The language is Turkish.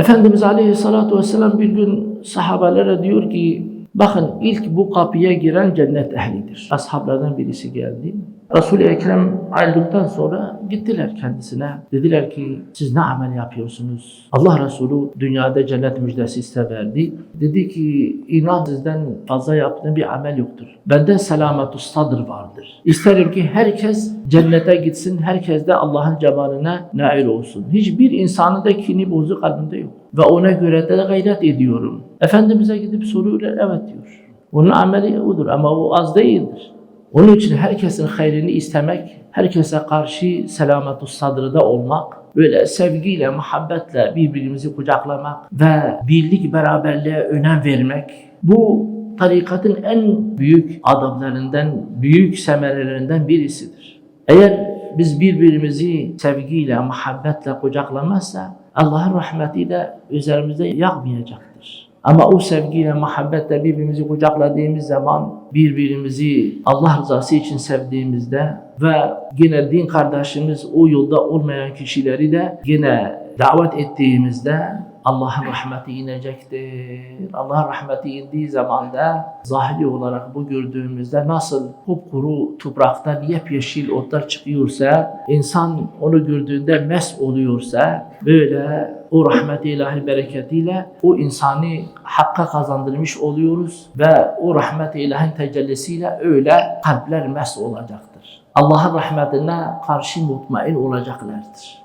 Efendimiz Aleyhisselatü Vesselam bir gün sahabelere diyor ki bakın ilk bu kapıya giren cennet ehlidir. Ashablardan birisi geldi. Resul-i Ekrem ayrıldıktan sonra gittiler kendisine. Dediler ki siz ne amel yapıyorsunuz? Allah Resulü dünyada cennet müjdesi size verdi. Dedi ki inan sizden fazla yaptığım bir amel yoktur. Bende selametü sadır vardır. İsterim ki herkes cennete gitsin. Herkes de Allah'ın cemaline nail olsun. Hiçbir insanın da kini bozu kalbinde yok. Ve ona göre de gayret ediyorum. Efendimiz'e gidip soruyorlar. Evet diyor. Onun ameli odur ama o az değildir. Onun için herkesin hayrını istemek, herkese karşı selamet-u sadrıda olmak, böyle sevgiyle, muhabbetle birbirimizi kucaklamak ve birlik beraberliğe önem vermek, bu tarikatın en büyük adımlarından, büyük semerelerinden birisidir. Eğer biz birbirimizi sevgiyle, muhabbetle kucaklamazsa Allah'ın rahmeti de üzerimizde yakmayacaktır. Ama o sevgiyle, muhabbetle birbirimizi kucakladığımız zaman, birbirimizi Allah rızası için sevdiğimizde ve yine din kardeşimiz o yolda olmayan kişileri de yine davet ettiğimizde Allah'ın rahmeti inecektir. Allah'ın rahmeti indiği zaman da zahiri olarak bu gördüğümüzde nasıl kupkuru topraktan yepyeşil otlar çıkıyorsa, insan onu gördüğünde mes oluyorsa, böyle o rahmet ilahi bereketiyle o insanı hakka kazandırmış oluyoruz ve o rahmet ilahi tecellisiyle öyle kalpler mes olacaktır. Allah'ın rahmetine karşı mutmain olacaklardır.